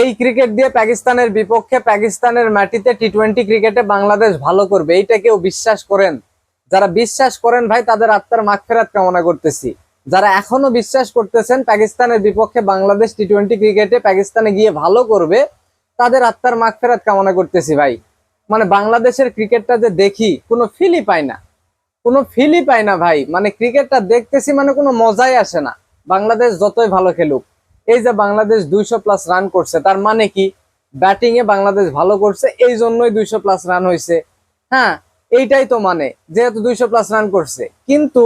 এই ক্রিকেট দিয়ে পাকিস্তানের বিপক্ষে পাকিস্তানের মাটিতে টি টোয়েন্টি ক্রিকেটে বাংলাদেশ ভালো করবে, এইটা কেউ বিশ্বাস করেন? যারা বিশ্বাস করেন ভাই, তাদের আত্মার মাগফেরাত কামনা করতেছি। যারা এখনও বিশ্বাস করতেছেন পাকিস্তানের বিপক্ষে বাংলাদেশ টি টোয়েন্টি ক্রিকেটে পাকিস্তানে গিয়ে ভালো করবে, তাদের আত্মার মাগফেরাত কামনা করতেছি ভাই। মানে বাংলাদেশের ক্রিকেটটা যে দেখি, কোনো ফিলই পাই না। কোনো ফিলই পাই না ভাই। মানে ক্রিকেটটা দেখতেছি মানে কোনো মজাই আসে না। বাংলাদেশ যতই ভালো খেলুক। এই যে বাংলাদেশ দুইশো প্লাস রান করছে, তার মানে কি? ব্যাটিং এ বাংলাদেশ ভালো করছে, এই জন্যই দুইশো প্লাস রান হয়েছে হ্যাঁ এইটাই তো মানে যেহেতু দুইশো প্লাস রান করছে। কিন্তু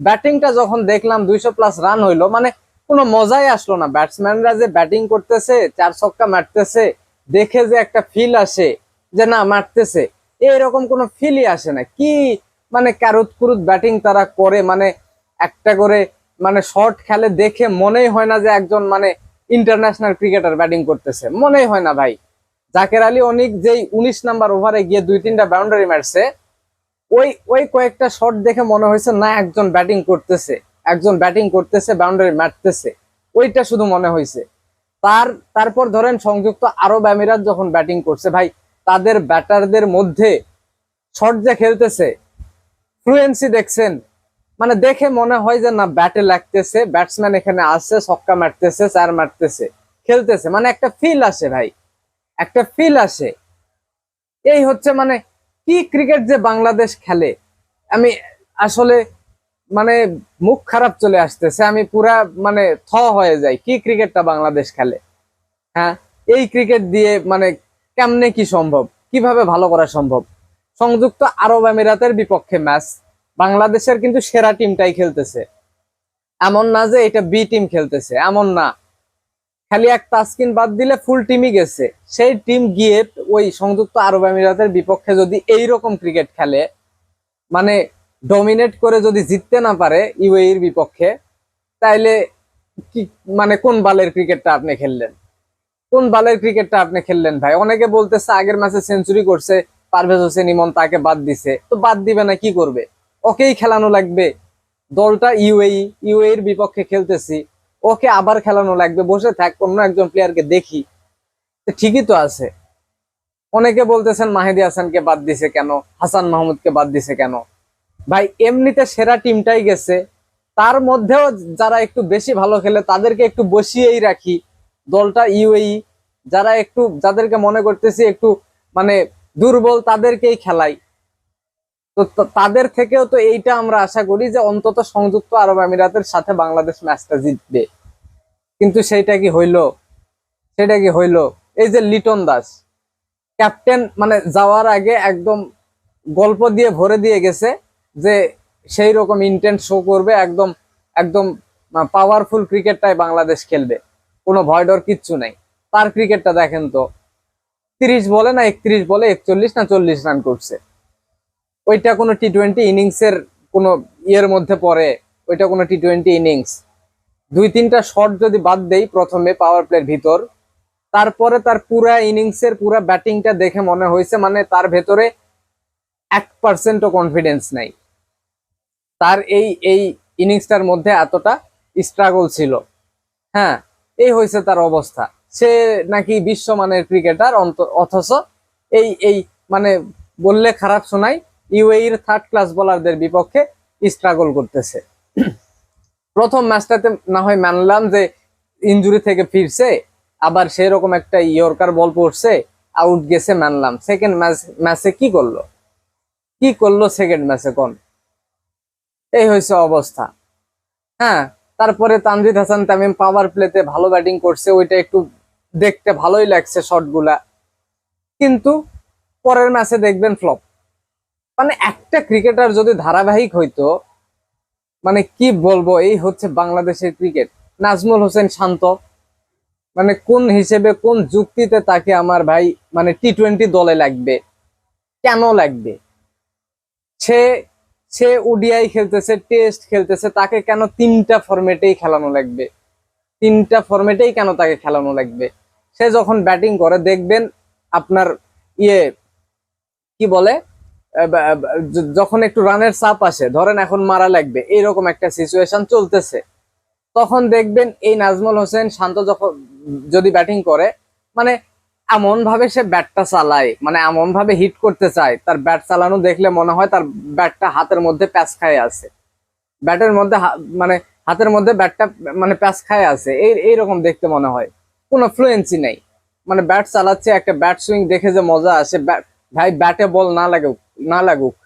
ব্যাটিংটা যখন দেখলাম দুইশো প্লাস রান হইল মানে কোনো মজাই আসলো না। ব্যাটসম্যানরা যে ব্যাটিং করতেছে, চার ছক্কা মারতেছে, দেখে যে একটা ফিল আসে যে না, মারতেছে। এরকম কোনো ফিলই আসে না। কি মানে ক্যারুত কুরুত ব্যাটিং তারা করে মানে একটা করে মানে শর্ট খেলে দেখে মনেই হয় না যে একজন মানে ইন্টারন্যাশনাল ক্রিকেটার ব্যাটিং করতেছে। মনেই হয় না ভাই। জাকের আলী অনিক যেই উনিশ নাম্বার ওভারে গিয়ে দুই তিনটা বাউন্ডারি মারছে, ওই ওই কয়েকটা শট দেখে মনে হয়েছে, না, একজন ব্যাটিং করতেছে। একজন ব্যাটিং করতেছে বাউন্ডারি মারতেছে। ওইটা শুধু মনে হয়েছে। তার, তারপর ধরেন সংযুক্ত আরব আমিরাত যখন ব্যাটিং করছে, ভাই, তাদের ব্যাটারদের মধ্যে শট যে খেলতেছে ফ্লুয়েন্সি দেখছেন মানে দেখে মনে হয় যে না ব্যাটে লাগতেছে ব্যাটসম্যান এখানে আসছে ছক্কা মারতেছে, চার মারতেছে, খেলতেছে। মানে একটা ফিল আসে ভাই, একটা ফিল আসে। এই হচ্ছে মানে কি ক্রিকেট যে বাংলাদেশ খেলে। আমি আসলে মানে মুখ খারাপ চলে আসতেছে, আমি পুরা মানে থ হয়ে যাই, কি ক্রিকেটটা বাংলাদেশ খেলে। হ্যাঁ এই ক্রিকেট দিয়ে মানে কেমনে কি সম্ভব? কীভাবে ভালো করা সম্ভব? সংযুক্ত আরব আমিরাতের বিপক্ষে ম্যাচ বাংলাদেশের কিন্তু সেরা টিমটাই খেলতেছে। এমন না যে এটা বি টিম খেলতেছে, এমন না। খালি এক তাসকিন বাদ দিলে ফুল টিমই গেছে। সেই টিম গিয়ে ওই সংযুক্ত আরব আমিরাতের বিপক্ষে যদি এই রকম ক্রিকেট খেলে মানে ডমিনেট করে যদি জিততে না পারে ইউএইর বিপক্ষে, তাইলে কি মানে কোন বালের ক্রিকেটটা আপনি খেললেন? কোন বালের ক্রিকেটটা আপনি খেললেন ভাই? অনেকে বলতেছে আগের ম্যাচে সেঞ্চুরি করছে, পারভেজ হোসেন ইমন তাকে বাদ দিছে। তো বাদ দিবে না, কি করবে? ওকেই খেলানো লাগবে। দলটা ইউএই ইউএই এর বিপক্ষে খেলতেছি। ওকে আবার খেলানো লাগবে। বসে থাক, অন্য একজন প্লেয়ারকে দেখি। ঠিকই তো আছে। অনেকে বলতেছেন, মাহেদি হাসানকে বাদ দিছে কেন? হাসান মাহমুদকে বাদ দিছে কেন? ভাই, এমনিতে সেরা টিমটাই গেছে। তার মধ্যেও যারা একটু বেশি ভালো খেলে, তাদেরকে একটু বসিয়েই রাখি। দলটা ইউএই, যারা একটু, যাদেরকে মনে করতেছি একটু মানে দুর্বল, তাদেরকেই খেলাই। তো তাদের থেকেও তো এইটা আমরা আশা করি যে অন্তত সংযুক্ত আরব আমিরাতের সাথে বাংলাদেশ ম্যাচটা জিতবে। কিন্তু সেইটা কি হইল? সেটা কি হইল? এই যে লিটন দাস, ক্যাপ্টেন মানে যাওয়ার আগে একদম গল্প দিয়ে ভরে দিয়ে গেছে যে সেই রকম ইন্টেন্ট শো করবে, একদম একদম পাওয়ারফুল ক্রিকেটটাই বাংলাদেশ খেলবে। কোনো ভয় ডর কিচ্ছু নাই। তার ক্রিকেটটা দেখেন তো, তিরিশ বলে না একত্রিশ বলে একচল্লিশ না চল্লিশ রান করছে। ওইটা কোনো টি টোয়েন্টি ইনিংসের কোনো ইয়ের মধ্যে পড়ে, ওইটা কোনো টি টোয়েন্টি ইনিংস দুই তিনটা শট যদি বাদ দেই প্রথমে পাওয়ার প্লের ভিতর, তারপরে তার পুরা ইনিংসের পুরা ব্যাটিংটা দেখে মনে হয়েছে মানে তার ভেতরে এক পার্সেন্টও কনফিডেন্স নাই। তার এই এই ইনিংসটার মধ্যে এতটা স্ট্রাগল ছিল। হ্যাঁ এই হয়েছে তার অবস্থা। সে নাকি বিশ্বমানের ক্রিকেটার অন্ত, অথচ এই এই মানে বললে খারাপ শোনাই ইউএইর থার্ড ক্লাস বোলারদের বিপক্ষে স্ট্রাগল করতেছে। প্রথম ম্যাচটাতে না হয় মানলাম যে ইনজুরি থেকে ফিরছে, আবার সেরকম একটা ইয়র্কার বল পড়ছে আউট গেছে মানলাম। সেকেন্ড ম্যাচ ম্যাচে কি করল? কি করল সেকেন্ড ম্যাচে কোন? এই হয়েছে অবস্থা। হ্যাঁ তারপরে তানজিদ হাসান তামিম পাওয়ার প্লেতে ভালো ব্যাটিং করছে, ওইটা একটু দেখতে ভালোই লাগছে শটগুলা কিন্তু পরের ম্যাচে দেখবেন ফ্লপ মানে একটা ক্রিকেটার যদি ধারাবাহিক হইতো মানে কি বলব, এই হচ্ছে বাংলাদেশের ক্রিকেট নাজমুল হোসেন শান্ত মানে কোন হিসেবে, কোন যুক্তিতে তাকে আমার ভাই মানে টি টোয়েন্টি দলে লাগবে? কেন লাগবে? সে সে ওডিআই খেলতেছে, টেস্ট খেলতেছে, তাকে কেন তিনটা ফরম্যাটেই খেলানো লাগবে? তিনটা ফরম্যাটেই কেন তাকে খেলানো লাগবে? সে যখন ব্যাটিং করে, দেখবেন আপনার ইয়ে কি বলে? যখন একটু রানের চাপ আসে, ধরেন এখন মারা লাগবে, এইরকম একটা সিচুয়েশন চলতেছে। তখন দেখবেন এই নাজমুল হোসেন শান্ত যখন, যদি ব্যাটিং করে মানে এমন ভাবে সে ব্যাটটা চালায় মানে এমন ভাবে হিট করতে চায়, তার ব্যাট চালানো দেখলে মনে হয় তার ব্যাটটা হাতের মধ্যে প্যাচ খায় আছে। ব্যাটের মধ্যে মানে হাতের মধ্যে ব্যাটটা মানে প্যাচ খায় আছে, এই, এইরকম দেখতে মনে হয়। কোনো ফ্লুয়েন্সি নেই। মানে ব্যাট চালাচ্ছে, একটা ব্যাট সুইং দেখে যে মজা আসে ভাই ব্যাটে বল না লাগুক। না লাগুক।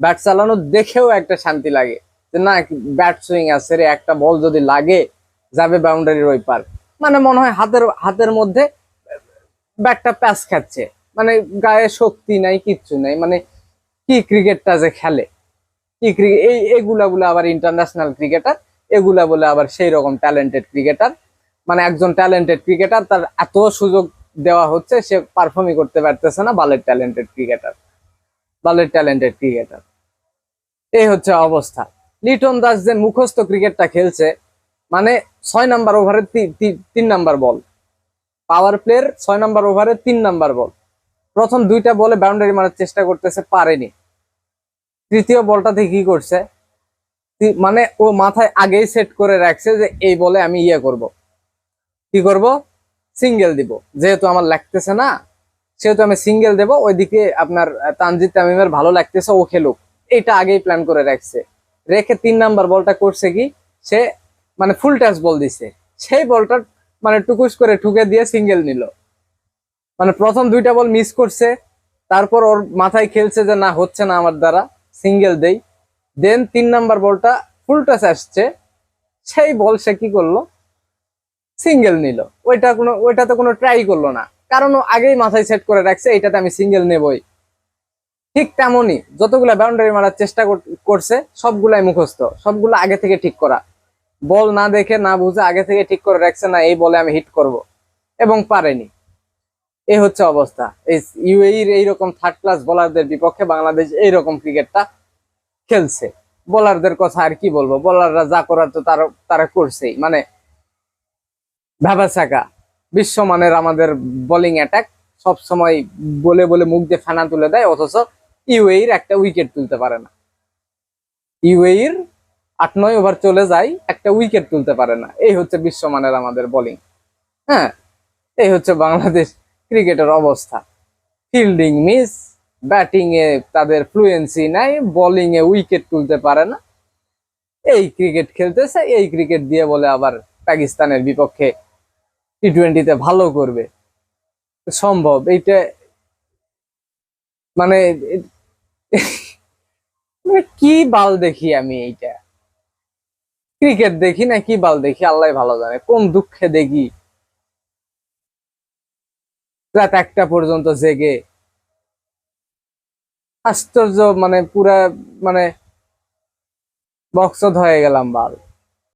ব্যাট চালানো দেখেও একটা শান্তি লাগে যে, না ব্যাট সুইং আছে রে, একটা বল যদি লাগে, যাবে বাউন্ডারির ওই পার। মানে মনে হয় হাতের হাতের মধ্যে ব্যাটটা প্যাচ খাচ্ছে। মানে গায়ে শক্তি নাই, কিচ্ছু নাই। মানে কি ক্রিকেটটা যে খেলে। কি ক্রিকেট এই, এগুলা বলে আবার ইন্টারন্যাশনাল ক্রিকেটার এগুলা বলে আবার সেই রকম ট্যালেন্টেড ক্রিকেটার মানে একজন ট্যালেন্টেড ক্রিকেটার তার এত সুযোগ দেওয়া হচ্ছে, সে পারফর্মই করতে পারতেছে না বালের ট্যালেন্টেড ক্রিকেটার বালের ট্যালেন্টেড ক্রিকেটার। এই হচ্ছে অবস্থা। লিটন দাস যে মুখস্থ ক্রিকেটটা খেলছে মানে ছয় নাম্বার ওভারে তিন নাম্বার বল। পাওয়ার প্লেয়ার ছয় নাম্বার ওভারে তিন নাম্বার বল। প্রথম দুইটা বলে বাউন্ডারি মারার চেষ্টা করতেছে, পারেনি। তৃতীয় বলটাতে কি করছে? মানে ও মাথায় আগেই সেট করে রাখছে যে এই বলে আমি ইয়ে করব। কি করব? সিঙ্গেল দিব। যেহেতু আমার লাগতেছে না সেহেতু আমি সিঙ্গেল দেব, ওইদিকে আপনার তানজিদ তামিমের ভালো লাগতেছে, ও খেলুক। এটা আগেই প্ল্যান করে রাখছে। রেখে তিন নাম্বার বলটা করছে কি, সে মানে ফুল টাচ বল দিছে। সেই বলটা মানে টুকুস করে ঠুকে দিয়ে সিঙ্গেল নিল। মানে প্রথম দুইটা বল মিস করছে, তারপর ওর মাথায় খেলছে যে না, হচ্ছে না আমার দ্বারা সিঙ্গেল দেই। দেন তিন নাম্বার বলটা ফুল টাচ আসছে, সেই বল সে কি করল? সিঙ্গেল নিল। ওইটা কোনো, ওইটাতে কোনো ট্রাই করল না। কারণ ও আগেই মাথায় সেট করে রাখছে এটাতে আমি সিঙ্গেল নেবই। ঠিক তেমনই যতগুলা বাউন্ডারি মারার চেষ্টা কর- করছে, সবগুলাই মুখস্থ, সবগুলো আগে থেকে ঠিক করা। বল না দেখে, না বুঝে আগে থেকে ঠিক করে রাখছে না, এই বলে আমি হিট করব। এবং পারেনি। এই হচ্ছে অবস্থা। এই ইউএইর এইরকম থার্ড ক্লাস বোলারদের বিপক্ষে বাংলাদেশ এইরকম ক্রিকেটটা খেলছে। বোলারদের কথা আর কি বলব? বোলাররা যা করার তো তারা তারা করছেই। মানে ভ্যাবাসাকা বিশ্বমানের আমাদের বোলিং অ্যাটাক সবসময় বলে বলে মুখ দিয়ে ফেনা তুলে দেয়, অথচ ইউএইর একটা উইকেট তুলতে পারে না। ইউএইর আট নয় ওভার চলে যায়, একটা উইকেট তুলতে পারে না। এই হচ্ছে বিশ্বমানের আমাদের বোলিং হ্যাঁ এই হচ্ছে বাংলাদেশ ক্রিকেটের অবস্থা। ফিল্ডিং মিস ব্যাটিং এ তাদের ফ্লুয়েন্সি নাই বোলিং এ উইকেট তুলতে পারে না। এই ক্রিকেট খেলতেছে, এই ক্রিকেট দিয়ে বলে আবার পাকিস্তানের বিপক্ষে টি টোয়েন্টিতে ভালো করবে। সম্ভব, এইটা মানে মানে কি বাল দেখি আমি এইটা? ক্রিকেট দেখি না কি বাল দেখি? আল্লাহ ভালো জানে, কোন দুঃখে দেখি? রাত একটা পর্যন্ত জেগে। আশ্চর্য মানে পুরা মানে বক্সদ হয়ে গেলাম বাল।